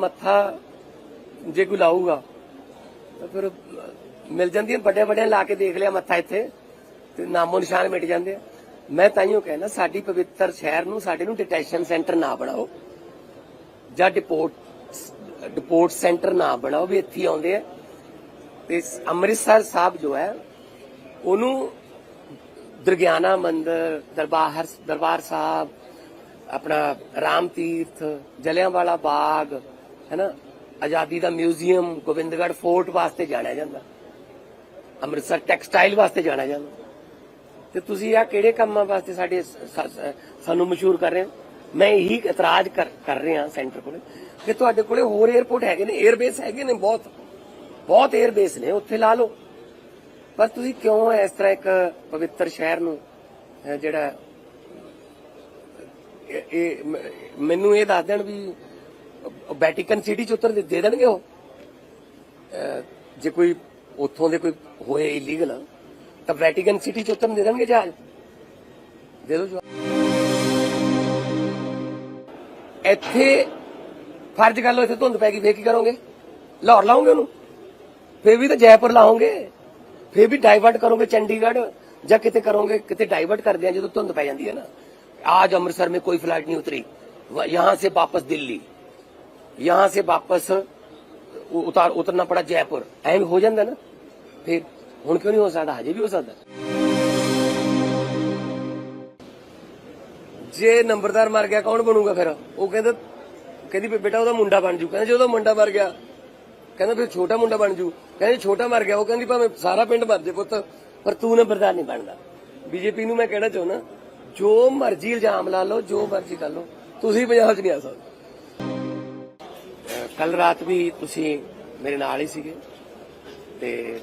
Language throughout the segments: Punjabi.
ਮੱਥਾ ਜੇ ਕੋਈ ਲਾਊਗਾ, ਤਾਂ ਫਿਰ ਮਿਲ ਜਾਂਦੀਆਂ ਵੱਡੇ ਵੱਡੇ ਲਾ ਕੇ ਦੇਖ ਲਿਆ ਮੱਥਾ ਇੱਥੇ, ਤੇ ਨਾਮੋ ਨਿਸ਼ਾਨ ਮਿਟ ਜਾਂਦੇ ਆ। ਮੈਂ ਤਾਈਓ ਕਹਿੰਦਾ ਸਾਡੀ ਪਵਿੱਤਰ ਸ਼ਹਿਰ ਨੂੰ, ਸਾਡੇ ਨੂੰ ਡਿਟੈਸ਼ਨ ਸੈਂਟਰ ਨਾ ਬਣਾਓ। ਜਾਂ ਡਿਪੋਰਟ ਡਿਪੋਰਟ ਸੈਂਟਰ ਨਾ ਬਣਾਓ ਵੀ ਇੱਥੇ ਆਉਂਦੇ ਆ। ਤੇ ਅੰਮ੍ਰਿਤਸਰ ਸਾਹਿਬ ਜੋ ਹੈ, ਉਹਨੂੰ ਦਰਗਿਆਨਾ ਮੰਦਿਰ, ਦਰਬਾਰ ਦਰਬਾਰ ਸਾਹਿਬ, ਆਪਣਾ ਰਾਮ ਤੀਰਥ, ਜਲਿਆਂਵਾਲਾ ਬਾਗ ਹੈ ਨਾ ਆਜ਼ਾਦੀ ਦਾ ਮਿਊਜ਼ੀਅਮ ਗੋਬਿੰਦਗੜ ਫੋਰਟ ਵਾਸਤੇ ਜਾਣਿਆ ਜਾਂਦਾ। ਅੰਮ੍ਰਿਤਸਰ ਟੈਕਸਟਾਈਲ ਵਾਸਤੇ ਜਾਣਿਆ ਜਾਂਦਾ। ਤੇ ਤੁਸੀਂ ਆ ਕਿਹੜੇ ਕੰਮਾਂ ਵਾਸਤੇ ਸਾਡੇ ਸਾਨੂੰ ਮਸ਼ਹੂਰ ਕਰ ਰਹੇ ਹੋ? ਮੈਂ ਇਹੀ ਇਤਰਾਜ਼ ਕਰ ਰਿਹਾ ਸੈਂਟਰ ਕੋਲੇ ਕਿ ਤੁਹਾਡੇ ਕੋਲੇ ਹੋਰ 에어ਪੋਰਟ ਹੈਗੇ ਨੇ 에ਅਰਬੇਸ ਹੈਗੇ ਨੇ ਬਹੁਤ। ਬਹੁਤ 에ਅਰਬੇਸ ਨੇ, ਉੱਥੇ ਲਾ ਲਓ। ਪਰ ਤੁਸੀਂ ਕਿਉਂ ਇਸ ਤਰ੍ਹਾਂ ਇੱਕ ਪਵਿੱਤਰ ਸ਼ਹਿਰ ਨੂੰ ਜਿਹੜਾ, ਇਹ ਮੈਨੂੰ ਇਹ ਦੱਸ ਦੇਣ ਵੀ ਵੈਟੀਕਨ ਸਿਟੀ ਚ ਉੱਤਰ ਦੇ ਦੇ ਦੇਣਗੇ ਉਹ ਅਹ ਜੇ ਕੋਈ ਉੱਥੋਂ ਦੇ ਕੋਈ ਹੋਏ ਇਲੀਗਲ ਤਾਂ ਵੈਟੀਕਨ ਸਿਟੀ ਚ ਉਤਰਨ ਦੇ ਦੇਣਗੇ ਜਹਾਜ਼ ਦੇ ਦਿਓ ਜਵਾਬ ਇੱਥੇ ਫਰਜ਼ ਕਰ ਲਓ ਇੱਥੇ ਧੁੰਦ ਪੈ ਗਈ ਫੇਰ ਕੀ ਕਰੋਗੇ ਲਾਹੌਰ ਲਾਓਗੇ ਉਹਨੂੰ ਫੇਰ ਵੀ ਤਾਂ ਜੈਪੁਰ ਲਾਓਗੇ ਫੇਰ ਵੀ ਡਾਈਵਰਟ ਕਰੋਗੇ ਚੰਡੀਗੜ੍ਹ ਜਾਂ ਕਿਤੇ ਕਰੋਗੇ ਕਿਤੇ ਡਾਈਵਰਟ ਕਰਦੇ ਆ ਜਦੋਂ ਧੁੰਦ ਪੈ ਜਾਂਦੀ ਹੈ ਨਾ आज अमृतसर में कोई फ्लाइट नहीं उतरी वह- यहां से वापस दिल्ली यहां से वापस उ- उतार उतरना पड़ा जयपुर ਐਵੇਂ ਹੋ ਜਾਂਦਾ ਨਾ ਫਿਰ ਹੁਣ ਕਿਉਂ ਨਹੀਂ ਹੋ ਸਕਦਾ ਹਜੇ ਵੀ ਹੋ ਸਕਦਾ ਜੇ ਨੰਬਰਦਾਰ ਮਰ ਗਿਆ ਕੌਣ ਬਣੂਗਾ ਫਿਰ ਉਹ ਕਹਿੰਦਾ ਕਹਿੰਦੀ ਵੀ ਬੇਟਾ ਉਹਦਾ ਮੁੰਡਾ ਬਣ ਜੂ ਕਹਿੰਦਾ ਜੇ ਉਹਦਾ ਮੁੰਡਾ ਮਰ ਗਿਆ ਕਹਿੰਦਾ ਫਿਰ ਛੋਟਾ ਮੁੰਡਾ ਬਣ ਜੂ ਕਹਿੰਦੇ ਛੋਟਾ ਮਰ ਗਿਆ ਉਹ ਕਹਿੰਦੀ ਭਾਵੇਂ ਸਾਰਾ ਪਿੰਡ ਮਰ ਜੇ ਪੁੱਤ ਪਰ ਤੂੰ ਨੰਬਰਦਾਰ ਨਹੀਂ ਬਣਦਾ ਬੀਜੇਪੀ ਨੂੰ ਮੈਂ ਕਹਿਣਾ ਚਾਹੁੰਦਾ ਜੋ ਮਰਜ਼ੀ ਇਲਜ਼ਾਮ ਲਾ ਲਓ ਜੋ ਮਰਜ਼ੀ ਕਰ ਲਓ ਤੁਸੀਂ ਪੰਜਾਬ 'ਚ ਨਹੀਂ ਆ ਸਕਦੇ ਕੱਲ ਰਾਤ ਵੀ ਤੁਸੀਂ ਮੇਰੇ ਨਾਲ ਹੀ ਸੀਗੇ ਤੇ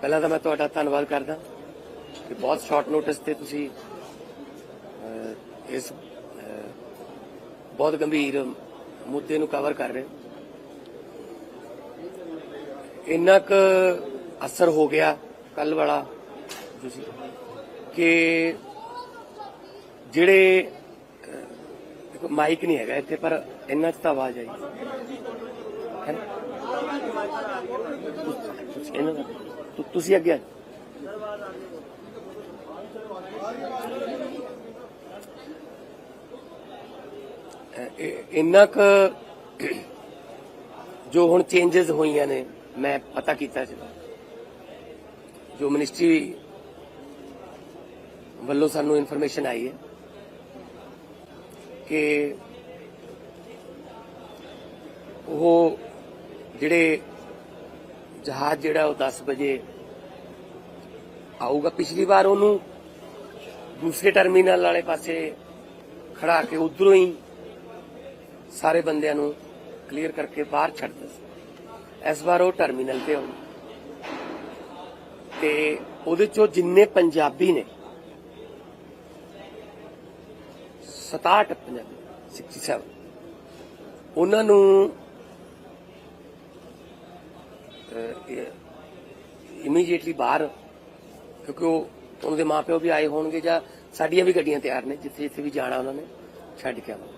ਪਹਿਲਾਂ ਤਾਂ ਮੈਂ ਤੁਹਾਡਾ ਧੰਨਵਾਦ ਕਰਦਾ ਕਿ ਬਹੁਤ ਸ਼ਾਰਟ ਨੋਟਿਸ ਤੇ ਤੁਸੀਂ ਇਸ ਬਹੁਤ ਗੰਭੀਰ ਮੁੱਦੇ ਨੂੰ ਕਵਰ ਕਰ ਰਹੇ ਹੋ। ਇੰਨਾ ਕੁ ਅਸਰ ਹੋ ਗਿਆ ਕੱਲ ਵਾਲਾ ਤੁਸੀਂ, ਕਿ ਜਿਹੜੇ ਦੇਖੋ ਮਾਈਕ ਨਹੀਂ ਹੈਗਾ ਇੱਥੇ, ਪਰ ਇੰਨਾ ਚ ਤਾਂ ਆਵਾਜ਼ ਆਈ। ਹੈ? ਤੁਸੀਂ- ਇਹਨਾਂ ਦਾ ਤੁਸੀਂ ਅੱਗੇ ਆ ਇੰਨਾ ਕੁ ਜੋ ਹੁਣ ਚੇਂਜਸ ਹੋਈਆਂ ਨੇ, ਮੈਂ ਪਤਾ ਕੀਤਾ ਸੀ ਜੋ ਮਿਨਿਸਟਰੀ ਵੱਲੋਂ ਸਾਨੂੰ ਇਨਫੋਰਮੇਸ਼ਨ ਆਈ ਹੈ। ਕਿ ਉਹ ਜਿਹੜੇ ਜਹਾਜ਼ ਜਿਹੜਾ ਉਹ 10 ਵਜੇ ਆਊਗਾ, ਪਿਛਲੀ ਵਾਰ ਉਹਨੂੰ ਦੂਸਰੇ ਟਰਮੀਨਲ ਵਾਲੇ ਪਾਸੇ ਖੜਾ ਕੇ ਉਧਰੋਂ ਹੀ ਸਾਰੇ ਬੰਦਿਆਂ ਨੂੰ ਕਲੀਅਰ ਕਰਕੇ ਬਾਹਰ ਛੱਡ ਦਿੱਤਾ ਇਸ ਵਾਰ ਉਹ ਟਰਮੀਨਲ ਤੇ ਆਉਣਾ। ਤੇ ਉਹਦੇ ਚੋਂ ਜਿੰਨੇ ਪੰਜਾਬੀ ਨੇ 67 ਪੰਜਾਬੀ 67 ਉਹਨਾਂ ਨੂੰ ਇਮੀਡੀਏਟਲੀ ਬਾਹਰ, ਕਿਉਂਕਿ ਉਹ ਉਹਨਾਂ ਦੇ ਮਾਪਿਓ ਵੀ ਆਏ ਹੋਣਗੇ ਜਾਂ ਸਾਡੀਆਂ ਵੀ ਗੱਡੀਆਂ ਤਿਆਰ ਨੇ, ਜਿੱਥੇ ਜਿੱਥੇ ਵੀ ਜਾਣਾ ਉਹਨਾਂ ਨੇ, ਛੱਡ ਕੇ ਆਵਾਂ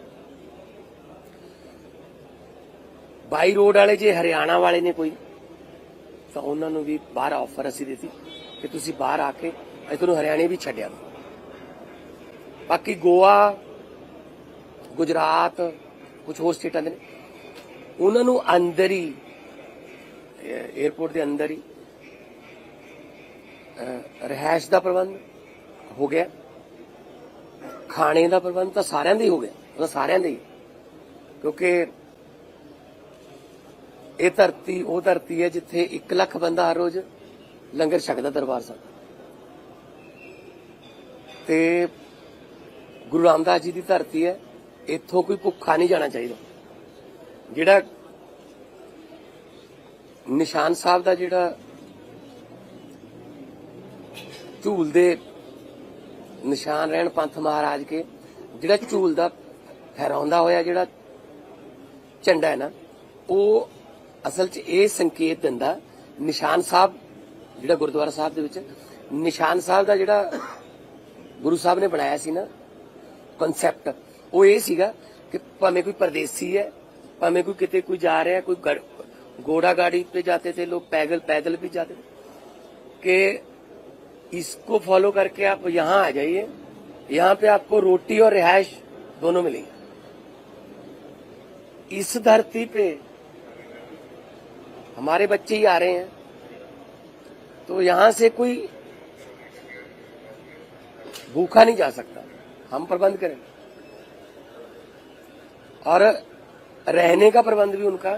ਬਾਈ ਰੋਡ ਵਾਲੇ ਜੇ ਹਰਿਆਣਾ ਵਾਲੇ ਨੇ ਕੋਈ, ਤਾਂ ਉਹਨਾਂ ਨੂੰ ਵੀ ਬਾਹਰ ਆਫਰ ਅਸੀਂ ਦਿੱਤੀ ਕਿ ਤੁਸੀਂ ਬਾਹਰ ਆ ਕੇ, ਅਸੀਂ ਤੁਹਾਨੂੰ ਹਰਿਆਣੇ ਵੀ ਛੱਡਿਆ। ਬਾਕੀ ਗੋਆ ਗੁਜਰਾਤ ਕੁਝ ਹੋਰ ਸਟੇਟਾਂ ਦੇ ਨੇ। ਉਹਨਾਂ ਨੂੰ ਅੰਦਰ ਹੀ 에어ਪੋਰਟ ਦੇ ਅੰਦਰ ਹੀ ਅਹ, ਰਿਹਾਇਸ਼ ਦਾ ਪ੍ਰਬੰਧ ਹੋ ਗਿਆ। ਖਾਣੇ ਦਾ ਪ੍ਰਬੰਧ ਤਾਂ ਸਾਰਿਆਂ ਦਾ ਹੀ ਹੋ ਗਿਆ। ਉਹ ਸਾਰਿਆਂ ਦਾ ਹੀ। ਕਿਉਂਕਿ ਇਹ ਧਰਤੀ ਉਹ ਧਰਤੀ ਹੈ ਜਿੱਥੇ 1 ਲੱਖ ਬੰਦਾ ਹਰ ਰੋਜ਼ ਲੰਗਰ ਛਕਦਾ ਦਰਬਾਰ ਸਾਹਿਬ। ਤੇ ਗੁਰੂ ਰਾਮਦਾਸ ਜੀ ਦੀ ਧਰਤੀ ਹੈ। ਇੱਥੋਂ ਕੋਈ ਭੁੱਖਾ ਨਹੀਂ ਜਾਣਾ ਚਾਹੀਦਾ। ਜਿਹੜਾ ਨਿਸ਼ਾਨ ਸਾਹਿਬ ਦਾ ਜਿਹੜਾ ਝੂਲ ਦੇ ਨਿਸ਼ਾਨ ਰਹਿਣ ਪੰਥ ਮਹਾਰਾਜ ਕੇ, ਜਿਹੜਾ ਝੂਲ ਦਾ ਫਹਿਰਾਉਂਦਾ ਹੋਇਆ ਜਿਹੜਾ ਝੰਡਾ ਹੈ ਨਾ, ਉਹ ਅਸਲ 'ਚ ਇਹ ਸੰਕੇਤ ਦਿੰਦਾ, ਨਿਸ਼ਾਨ ਸਾਹਿਬ, ਜਿਹੜਾ ਗੁਰਦੁਆਰਾ ਸਾਹਿਬ ਦੇ ਵਿੱਚ, ਨਿਸ਼ਾਨ ਸਾਹਿਬ ਦਾ ਜਿਹੜਾ ਗੁਰੂ ਸਾਹਿਬ ਨੇ ਬਣਾਇਆ ਸੀ ਨਾ ਕਨਸੈਪਟ ਉਹ ਇਹ ਸੀਗਾ ਕਿ ਭਾਵੇਂ ਕੋਈ परदेसी है ਭਾਵੇਂ ਕੋਈ ਕਿਤੇ ਕੋਈ ਜਾ ਰਿਹਾ ਕੋਈ गड़- घोड़ा गाड़ी पे जाते थे लोग पैदल पैदल भी जाते थे कि इसको फॉलो करके आप यहाँ आ जाइए यहाँ पे आपको रोटी और रिहाइश दोनों मिलेगी इस धरती पे हमारे बच्चे ही आ रहे हैं तो यहां से कोई भूखा नहीं जा सकता हम प्रबंध करें और रहने का प्रबंध भी उनका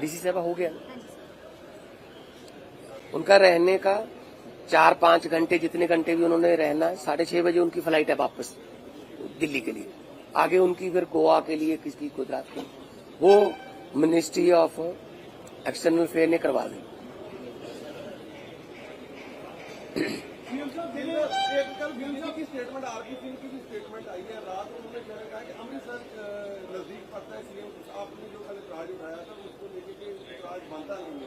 डीसी साहब हो गया। उनका रहने का चार पाँच घंटे जितने घंटे भी उन्होंने रहना है साढ़े छह बजे उनकी फ़्लाइट है वापस दिल्ली के लिए। आगे उनकी फिर गोवा के लिए किसकी गुजरात के लिए। वो मिनिस्ट्री ऑफ़ एक्सटर्नल अफेयर ने करवा दी। सीएम साहब दिल्ली एक कल बीजेपी की स्टेटमेंट आरपी सिंह की भी स्टेटमेंट आई है रात को उन्होंने क्या कहा कि अमृतसर नज़दीक पड़ता है सीएम आपने जो कल राज उठाया था उसको लेके कि राज बनता नहीं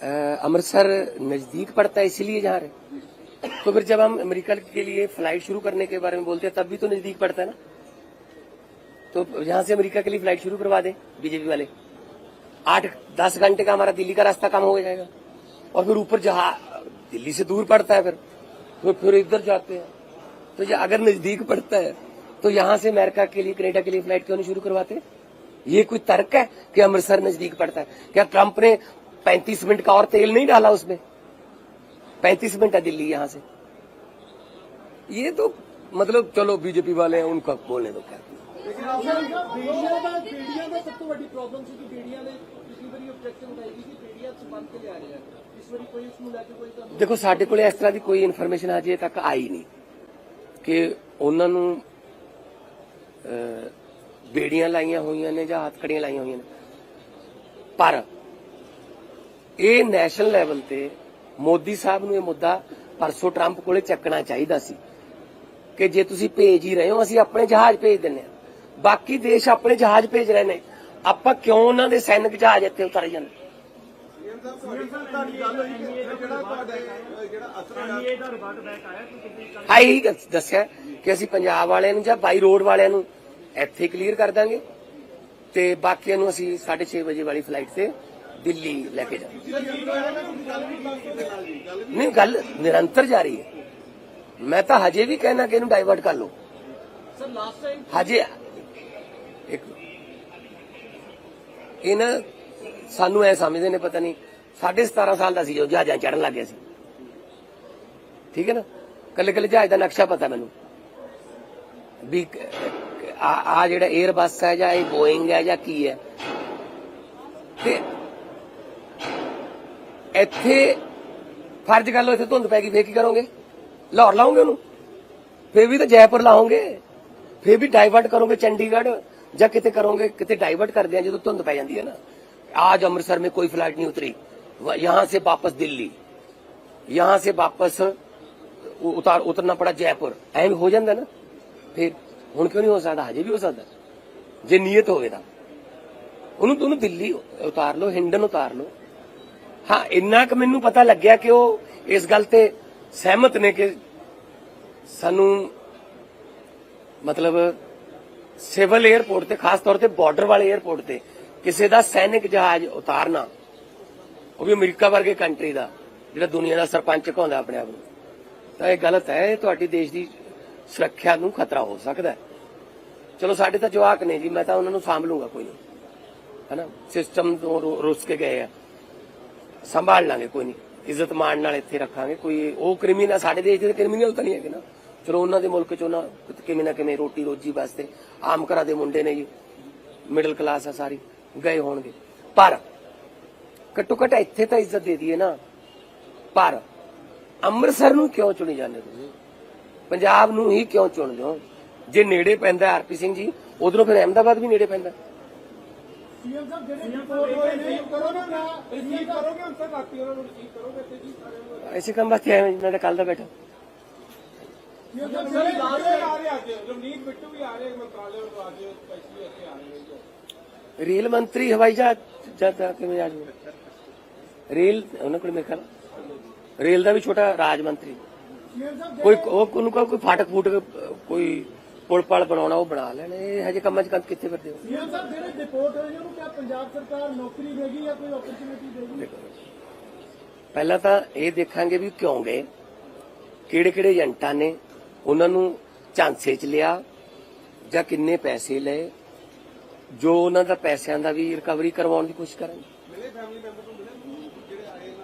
है अमृतसर नज़दीक पड़ता है इसीलिए जा रहे तो फिर जब हम अमेरिका के लिए फ़्लाइट शुरू करने के बारे में बोलते हैं तब भी तो नज़दीक पड़ता है ना तो यहाँ से अमेरिका के लिए फ़्लाइट शुरू करवा दें बीजेपी वाले आठ दस घंटे का हमारा दिल्ली का रास्ता कम हो जाएगा और फिर ऊपर जहाँ दिल्ली से दूर पड़ता है फिर तो फिर इधर जाते हैं तो ये अगर नजदीक पड़ता है तो यहाँ से अमेरिका के लिए कनेडा के लिए फ्लाइट क्यों नहीं शुरू करवाते ये कोई तर्क है कि अमृतसर नजदीक पड़ता है क्या ट्रंप ने 35 मिनट का और तेल नहीं डाला उसमें 35 मिनट है दिल्ली यहाँ से ये तो मतलब चलो बीजेपी वाले हैं उनका बोलने दो क्या ਲੇਕਿਨ ਆਪ ਬੇੜੀਆਂ ਦਾ ਬੇੜੀਆਂ ਦਾ ਸਭ ਤੋਂ ਵੱਡੀ ਪ੍ਰੋਬਲਮ ਸੀ ਕਿ ਬੇੜੀਆਂ ਨੇ ਪਿਛਲੀ ਵਾਰੀ ਆਬਜੈਕਸ਼ਨ ਉਠਾਈ ਸੀ ਕਿ ਬੇੜੀਆਂ ਚ ਬੰਦ ਕੇ ਲਿਆ ਰਹੇ ਆ ਇਸ ਵਾਰੀ ਕੋਈ ਉਸ ਨੂੰ ਲੈ ਕੇ ਕੋਈ ਤੁਹਾਨੂੰ ਦੇਖੋ, ਸਾਡੇ ਕੋਲੇ ਇਸ ਤਰ੍ਹਾਂ ਦੀ ਕੋਈ ਇਨਫੋਰਮੇਸ਼ਨ ਅਜੇ ਤੱਕ ਆਈ ਨਹੀਂ ਕਿ ਉਹਨਾਂ ਨੂੰ ਬੇੜੀਆਂ ਲਾਈਆਂ ਹੋਈਆਂ ਨੇ ਜਾਂ ਹੱਥਕੜੀਆਂ ਲਾਈਆਂ ਹੋਈਆਂ ਨੇ। ਪਰ ਇਹ ਨੈਸ਼ਨਲ ਲੈਵਲ ਤੇ ਮੋਦੀ ਸਾਹਿਬ ਨੂੰ ਇਹ ਮੁੱਦਾ ਪਰਸੋਂ ਟਰੰਪ ਕੋਲੇ ਚੱਕਣਾ ਚਾਹੀਦਾ ਸੀ ਕਿ ਜੇ ਤੁਸੀਂ ਭੇਜ ਹੀ ਰਹੇ ਹੋ, ਅਸੀਂ ਆਪਣੇ ਜਹਾਜ਼ ਭੇਜ ਦਿੰਨੇ ਆ ਬਾਕੀ ਦੇਸ਼ ਆਪਣੇ ਜਹਾਜ਼ ਭੇਜ ਰਹੇ ਨੇ। ਆਪਾਂ ਕਿਉਂ ਉਹਨਾਂ ਦੇ ਸੈਨਿਕ ਜਹਾਜ਼ ਇੱਥੇ ਉਤਾਰੇ ਜਾਂਦੇ ਸੀਐਮ ਸਾਹਿਬ ਤੁਹਾਡੀ ਤੁਹਾਡੀ ਗੱਲ ਹੋਈ ਇਹੀ ਦੱਸਿਆ ਕਿ ਅਸੀਂ ਪੰਜਾਬ ਵਾਲਿਆਂ ਨੂੰ ਜਾਂ ਬਾਈ ਰੋਡ ਵਾਲਿਆਂ ਨੂੰ ਇੱਥੇ ਕਲੀਅਰ ਕਰ ਦਾਂਗੇ ਤੇ ਬਾਕੀਆਂ ਨੂੰ ਅਸੀਂ 6:30 ਵਜੇ ਵਾਲੀ ਫਲਾਈਟ ਤੇ ਦਿੱਲੀ ਲੈ ਕੇ ਜਾਵਾਂਗੇ। ਨਹੀਂ, ਗੱਲ ਨਿਰੰਤਰ ਜਾਰੀ ਹੈ। ਮੈਂ ਤਾਂ ਹਜੇ ਵੀ ਕਹਿਣਾ ਕਿ ਇਹਨੂੰ ਡਾਈਵਰਟ ਕਰ ਲਓ। ਸਰ ਲਾਸਟ ਟਾਈਮ ਹਜੇ ਇੱਕ ਇਹ ਨਾ ਸਾਨੂੰ ਐ ਸਮਝਦੇ ਨੇ, ਪਤਾ ਨਹੀਂ ਸਾਢੇ 17 ਸਾਲ ਦਾ ਸੀ ਜਦੋਂ ਜਹਾਜ਼ਾਂ ਚੜਨ ਲੱਗ ਗਿਆ ਸੀ। ਠੀਕ ਹੈ ਨਾ? ਕੱਲੇ ਕੱਲੇ ਜਹਾਜ਼ ਦਾ ਨਕਸ਼ਾ ਪਤਾ ਮੈਨੂੰ। ਵੀ ਆ ਜਿਹੜਾ 에ਅਰਬਸ ਹੈ ਜਾਂ ਇਹ ਬੋਇੰਗ ਹੈ ਜਾਂ ਕੀ ਹੈ। ਤੇ ਇੱਥੇ ਫਰਜ਼ ਕਰ ਲਓ ਇੱਥੇ ਧੁੰਦ ਪੈ ਗਈ, ਫੇਰ ਕੀ ਕਰੋਗੇ? ਲਾਹੌਰ ਲਾਉਂਗੇ ਉਹਨੂੰ? ਫੇਰ ਵੀ ਤਾਂ ਜੈਪੁਰ ਲਾਉਂਗੇ ਫੇਰ ਵੀ ਡਾਈਵਰਟ ਕਰੋਗੇ ਚੰਡੀਗੜ੍ਹ, ਜਾਂ ਕਿਤੇ ਕਰੋਗੇ, ਕਿਤੇ ਡਾਈਵਰਟ ਕਰਦੇ ਆ ਜਦੋਂ ਧੁੰਦ ਪੈ ਜਾਂਦੀ ਹੈ ਨਾ। ਆਜ ਅੰਮ੍ਰਿਤਸਰ में ਕੋਈ ਫਲਾਈਟ ਨਹੀਂ ਉਤਰੀ। यहाँ से वापस दिल्ली। यहाँ से वापस उतार उतरना पड़ा ਜੈਪੁਰ ਐਂ ਹੋ ਜਾਂਦਾ ਨਾ ਫਿਰ ਹੁਣ ਕਿਉਂ ਨਹੀਂ ਹੋ ਸਕਦਾ ਹਜੇ ਵੀ ਹੋ ਸਕਦਾ ਜੇ ਨੀਅਤ ਹੋਵੇ ਤਾਂ ਉਹਨੂੰ ਤੁਹਾਨੂੰ ਦਿੱਲੀ ਉਤਾਰ ਲਓ ਹਿੰਡਨ ਉਤਾਰ ਲਓ ਹਾਂ ਇੰਨਾ ਕਿ ਮੈਨੂੰ ਪਤਾ ਲੱਗਿਆ ਕਿ ਉਹ ਇਸ ਗੱਲ ਤੇ ਸਹਿਮਤ ਨੇ ਕਿ ਸਾਨੂੰ ਮਤਲਬ ਸਿਵਲ 에ਅਰਪੋਰਟ ਤੇ ਖਾਸ ਤੌਰ ਤੇ ਬਾਰਡਰ ਵਾਲੇ 에ਅਰਪੋਰਟ ਤੇ ਕਿਸੇ ਦਾ ਸੈਨਿਕ ਜਹਾਜ਼ ਉਤਾਰਨਾ ਉਹ ਵੀ ਅਮਰੀਕਾ ਵਰਗੇ ਕੰਟਰੀ ਦਾ, ਜਿਹੜਾ ਦੁਨੀਆ ਦਾ ਸਰਪੰਚ ਕਹਾਉਂਦਾ ਆਪਣੇ ਆਪ ਨੂੰ। ਤਾਂ ਇਹ ਗਲਤ ਹੈ, ਇਹ ਤੁਹਾਡੀ ਦੇਸ਼ ਦੀ ਸੁਰੱਖਿਆ ਨੂੰ ਖਤਰਾ ਹੋ ਸਕਦਾ ਹੈ। ਚਲੋ, ਸਾਡੇ ਤਾਂ ਜਵਾਕ ਨੇ ਜੀ, ਮੈਂ ਤਾਂ ਉਹਨਾਂ ਨੂੰ ਸਾਂਭ ਲੂੰਗਾ ਕੋਈ ਨਹੀਂ। ਹੈਨਾ? ਸਿਸਟਮ ਤੋਂ ਰੁੱਸ ਕੇ ਗਏ ਆ। ਸੰਭਾਲ ਲਾਂਗੇ ਕੋਈ ਨਹੀਂ। ਇੱਜ਼ਤ ਮਾਣ ਨਾਲ ਇੱਥੇ ਰੱਖਾਂਗੇ, ਕੋਈ ਉਹ ਕ੍ਰਿਮੀਨਲ ਸਾਡੇ ਦੇਸ਼ ਦੇ ਕ੍ਰਿਮੀਨਲ ਤਾਂ ਨਹੀਂ ਹੈਗੇ ਨਾ। ਚਲੋ, ਉਹਨਾਂ ਦੇ ਮੁਲਕ ਚ ਉਹਨਾਂ ਕਿਵੇਂ ਨਾ ਕਿਵੇਂ ਰੋਟੀ ਰੋਜੀ ਵਾਸਤੇ ਆਮ ਘਰਾਂ ਦੇ ਮੁੰਡੇ ਨੇ ਜੀ ਮਿਡਲ ਕਲਾਸ ਆ ਸਾਰੀ, ਗਏ ਹੋਣਗੇ। ਪਰ ਘੱਟੋ ਘੱਟ ਇੱਥੇ ਤਾਂ ਇੱਜ਼ਤ ਦੇ ਦਈਏ ਨਾ। ਪਰ ਅੰਮ੍ਰਿਤਸਰ ਨੂੰ ਕਿਉਂ ਚੁਣੀ ਜਾਂਦੇ ਤੁਸੀਂ? ਪੰਜਾਬ ਨੂੰ ਹੀ ਕਿਉਂ ਚੁਣਦੇ ਹੋ? ਜੇ ਨੇੜੇ ਪੈਂਦਾ ਆਰਪੀ ਸਿੰਘ ਜੀ ਉਧਰੋਂ ਫਿਰ ਅਹਿਮਦਾਬਾਦ ਵੀ ਨੇੜੇ ਪੈਂਦਾ। ਸੀਐਮ ਸਾਹਿਬ ਜਿਹੜੇ ਰਿਪੋਰਟ ਹੋਏ ਨੇ ਕਰੋਗੇ ਨਾ ਰਿਸੀਵ ਕਰੋਗੇ ਹੁਣ ਤੱਕ ਰਾਤੀ ਉਹਨਾਂ ਨੂੰ ਰਿਸੀਵ ਕਰੋਗੇ ਤੇ ਜੀ ਸਾਰਿਆਂ ਨੂੰ। ਐਸੇ ਕੰਮ ਵਾਸਤੇ ਆਏ ਮੈਂ ਤਾਂ ਕੱਲ ਦਾ ਬੈਠਾ। ਸੀਐਮ ਸਾਹਿਬ ਜਿਹੜੇ ਜਿਹੜੇ ਆ ਰਹੇ ਅੱਜ ਰਵਨੀਤ ਬਿੱਟੂ ਵੀ ਆ ਰਹੇ ਮੰਤਰਾਲੇ ਤੋਂ ਅੱਜ ਸਪੈਸ਼ਲੀ ਇੱਥੇ ਆ ਰਹੇ ਨੇ ਰੇਲ ਮੰਤਰੀ ਹਵਾਈ ਜਹਾਜ਼ ਕਿਵੇਂ ਆ ਜੂਗਾ ਰੇਲ ਉਹਨਾਂ ਕੋਲ ਮੇਰੇ ਖਿਆਲ ਰੇਲ ਦਾ ਵੀ ਛੋਟਾ ਰਾਜ ਮੰਤਰੀ। ਕੋਈ ਉਹ ਉਹਨੂੰ ਕਹੋ ਕੋਈ ਫਾਟਕ ਫੂਟਕ ਕੋਈ ਪੁਲ ਪਲ ਬਣਾਉਣਾ ਉਹ ਬਣਾ ਲੈਣ। ਇਹ ਹਜੇ ਕੰਮਾਂ 'ਚ ਕੰਮ ਕਿੱਥੇ ਕਰਦੇ ਹੋ? ਸੀਐਮ ਸਾਹਿਬ ਜਿਹੜੇ ਡਿਪੋਰਟ ਹੋਏ ਨੇ ਉਹਨੂੰ ਕਿਆ ਪੰਜਾਬ ਸਰਕਾਰ ਨੌਕਰੀ ਦੇਗੀ ਜਾਂ ਕੋਈ ਓਪਰਚੁਨਿਟੀ ਦੇਗੀ? ਪਹਿਲਾਂ ਤਾਂ ਇਹ ਦੇਖਾਂਗੇ ਵੀ ਕਿਉਂ ਗਏ ਕਿਹੜੇ ਕਿਹੜੇ ਏਜੰਟਾਂ ਨੇ ਉਹਨਾਂ ਨੂੰ ਝਾਂਸੇ 'ਚ ਲਿਆ ਜਾਂ ਕਿੰਨੇ ਪੈਸੇ ਲਏ ਜੋ ਉਹਨਾਂ ਦਾ ਪੈਸਿਆਂ ਦਾ ਵੀ ਰਿਕਵਰੀ ਕਰਵਾਉਣ ਦੀ ਕੋਸ਼ਿਸ਼ ਕਰਾਂਗੇ ਮਿਲੇ ਫੈਮਿਲੀ ਮੈਂਬਰ ਨੂੰ ਮਿਲੇ ਜਿਹੜੇ ਆਏ ਨਾ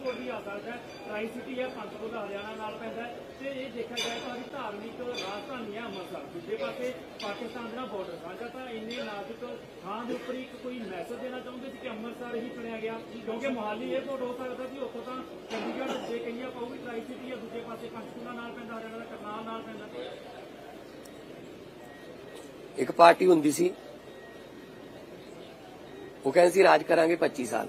ਮੁਹਾਲੀ ਵੀ ਆ ਸਕਦਾ ਟਰਾਈ ਸਿਟੀ ਹੈ ਪੰਚਕੂਲਾ ਹਰਿਆਣਾ ਨਾਲ ਪੈਂਦਾ ਤੇ ਇਹ ਦੇਖਿਆ ਜਾਏ ਤਾਂ ਵੀ ਧਾਰਮਿਕ ਰਾਜਧਾਨੀ ਹੈ ਅੰਮ੍ਰਿਤਸਰ। ਦੂਜੇ ਪਾਸੇ ਪਾਕਿਸਤਾਨ ਦਾ ਬਾਰਡਰ ਸਾਂਝਾ ਤਾਂ ਇੰਨੇ ਨਾਜ਼ੁਕ ਥਾਂ ਦੇ ਉੱਪਰ ਇੱਕ ਕੋਈ ਮੈਸੇਜ ਦੇਣਾ ਚਾਹੁੰਦੇ ਸੀ ਕਿ ਅੰਮ੍ਰਿਤਸਰ ਹੀ ਚੁਣਿਆ ਗਿਆ? ਕਿਉਂਕਿ ਮੋਹਾਲੀ 에ਅਰਪੋਰਟ ਹੋ ਸਕਦਾ ਸੀ, ਉੱਥੋਂ ਤਾਂ ਚੰਡੀਗੜ੍ਹ ਜੇ ਕਹੀਏ ਆਪਾਂ ਟਰਾਈ ਸਿਟੀ ਹੈ, ਦੂਜੇ ਪਾਸੇ ਪੰਚਕੂਲਾ ਨਾਲ ਪੈਂਦਾ, ਹਰਿਆਣਾ ਦਾ ਕਰਨਾਲ ਨਾਲ ਪੈਂਦਾ। ਇੱਕ ਪਾਰਟੀ ਹੁੰਦੀ ਸੀ, ਉਹ ਕਹਿੰਦੇ ਸੀ ਰਾਜ ਕਰਾਂਗੇ 25 ਸਾਲ।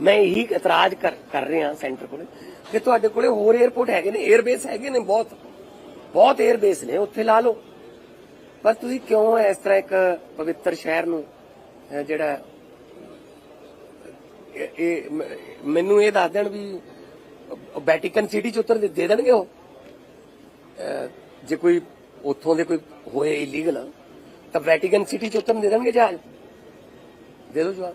ਮੈਂ ਇਹੀ ਇਤਰਾਜ਼ ਕਰ ਰਿਹਾ ਸੈਂਟਰ ਕੋਲ ਕਿ ਤੁਹਾਡੇ ਕੋਲੇ ਹੋਰ 에어ਪੋਰਟ ਹੈਗੇ ਨੇ 에ਅਰਬੇਸ ਹੈਗੇ ਨੇ ਬਹੁਤ ਬਹੁਤ 에ਅਰਬੇਸ ਨੇ, ਉੱਥੇ ਲਾ ਲਓ। ਪਰ ਤੁਸੀਂ ਕਿਉਂ ਇਸ ਤਰ੍ਹਾਂ ਇੱਕ ਪਵਿੱਤਰ ਸ਼ਹਿਰ ਨੂੰ ਜਿਹੜਾ, ਇਹ ਮੈਨੂੰ ਇਹ ਦੱਸ ਦੇਣ ਵੀ ਵੈਟੀਕਨ ਸਿਟੀ ਚ ਉਤਰ ਦੇ ਦੇਣਗੇ ਉਹ? ਜੇ ਕੋਈ ਉੱਥੋਂ ਦੇ ਕੋਈ ਹੋਏ ਇਲੀਗਲ ਤਾਂ ਵੈਟੀਕਨ ਸਿਟੀ ਚ ਉਤਰਨ ਦੇ ਦੇਣਗੇ ਜਹਾਜ਼? ਦੇ ਦੋ ਜਵਾਬ।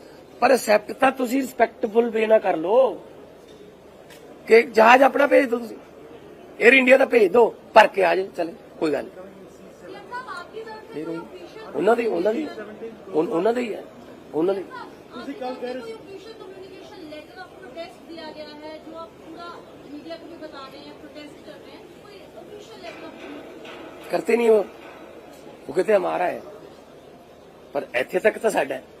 ਪਰ ਅਸੈਪਟ ਤਾਂ ਤੁਸੀਂ ਰਿਸਪੈਕਟਫੁਲ ਵੇ ਨਾ ਕਰ ਲੋ ਕਿ ਜਹਾਜ਼ ਆਪਣਾ ਭੇਜ ਦੋ ਤੁਸੀਂ। 에ਅਰ ਇੰਡੀਆ ਦਾ ਭੇਜ ਦੋ ਭਰ ਕੇ ਆ ਜਾਏ ਚਲੇ ਕੋਈ ਗੱਲ ਨਹੀਂ। ਉਹਨਾਂ ਦੀ ਉਹਨਾਂ ਦੀ ਉਹਨਾਂ ਦੀ ਹੈ ਉਹਨਾਂ ਦੀ। ਤੁਸੀਂ ਕੱਲ ਕਹਿ ਰਹੇ ਸੀ। ਕਮਿਊਨੀਕੇਸ਼ਨ ਲੈਟਰ ਆਫ ਪ੍ਰੋਟੈਸਟ ਦਿਆ ਗਿਆ ਹੈ। ਪਰ ਇੱਥੇ ਤੱਕ ਤਾਂ ਸਾਡਾ भी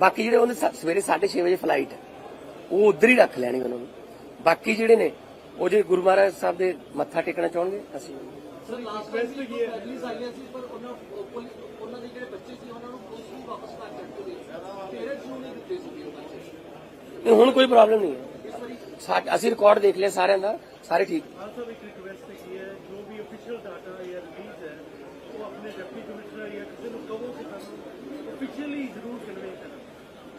ਬਾਕੀ ਜਿਹੜੇ ਉਹਨੇ ਸਵੇਰੇ 6:30 ਵਜੇ ਫਲਾਈਟ ਹੈ ਉਹ ਉਧਰ ਹੀ ਰੱਖ ਲੈਣੀ ਉਹਨਾਂ ਨੂੰ। ਬਾਕੀ ਜਿਹੜੇ ਨੇ ਉਹ ਜੇ ਗੁਰੂ ਮਹਾਰਾਜ ਸਾਹਿਬ ਦੇ ਮੱਥਾ ਟੇਕਣਾ ਚਾਹਣਗੇ ਅਸੀਂ ਸਰ ਲਾਸਟ ਵਾਰ ਵੀ ਫੈਮਿਲੀਜ਼ ਆਈਆਂ ਸੀ ਪਰ ਉਹਨਾਂ ਪੁਲਿਸ- ਉਹਨਾਂ ਦੇ ਜਿਹੜੇ ਬੱਚੇ ਸੀ ਉਹਨਾਂ ਨੂੰ ਪੁਲਿਸ ਨੂੰ ਵਾਪਸ ਕਰ ਦਿੱਤੇ ਪੇਰੈਂਟਸ ਨੂੰ ਨਹੀਂ ਦਿੱਤੇ ਸੀ ਉਹ ਬੱਚੇ। ਨਹੀਂ ਹੁਣ ਕੋਈ ਪ੍ਰੋਬਲਮ ਨਹੀਂ ਹੈ। ਅਸੀਂ ਰਿਕਾਰਡ ਦੇਖ ਲਿਆ ਸਾਰਿਆਂ ਦਾ ਸਾਰੇ ਠੀਕ। ਖਾਨ ਸਾਹਿਬ ਇੱਕ ਰਿਕੁਐਸਟ ਹੈਗੀ ਹੈ ਜੋ ਵੀ ਅਫੀਸ਼ੀਅਲ ਡਾਟਾ ਜਾਂ ਰਿਲੀਜ਼ ਹੈ ਉਹ ਆਪਣੇ ਡਿਪਟੀ ਕਮਿਸ਼ਨਰ ਜਾਂ ਕਿਸੇ ਨੂੰ ਕਹੋ ਕਿ ਸਾਨੂੰ ਅਫੀਸ਼ੀਅਲੀ ਜ਼ਰੂਰ ਕਨਵੇ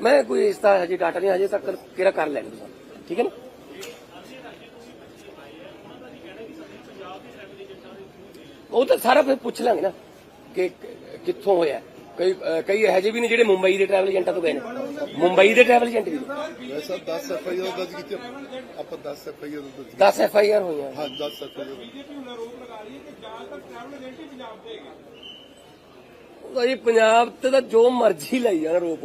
ਮੈਂ ਕੋਈ ਇਸ ਦਾ ਹਜੇ ਡਾਟਾ ਨਹੀਂ ਹਜੇ ਤੱਕ ਕਿਹੜਾ ਕਰ ਲੈਣਾ ਤੁਸੀਂ ਠੀਕ ਹੈ ਨਾ? ਉਹ ਤਾਂ ਸਾਰਾ ਫਿਰ ਪੁੱਛ ਲਾਂਗੇ ਨਾ ਕਿ ਕਿੱਥੋਂ ਹੋਇਆ। ਕਈ ਕਈ ਇਹੋ ਜਿਹੇ ਵੀ ਨੇ ਜਿਹੜੇ ਮੁੰਬਈ ਦੇ ਟਰੈਵਲ ਏਜੰਟਾਂ ਤੋਂ ਗਏ ਨੇ। ਮੁੰਬਈ ਦੇ ਟਰੈਵਲ ਏਜੰਟ ਵੀ। ਵੈਸਾ 10 ਐਫ ਆਈ ਆਰ ਦਰਜ ਕੀਤੀ ਆਪਾਂ 10 ਐਫ ਆਈ ਆਰ ਦਰਜ 10 ਐਫ ਆਈ ਆਰ ਹੋਈਆਂ। ਹਾਂ 10 ਐਫ ਆਈ ਆਰ ਉਹਦਾ ਜੀ ਪੰਜਾਬ ਤੇ ਤਾਂ ਜੋ ਮਰਜ਼ੀ ਲਈ ਜਾਣ ਰੋਪ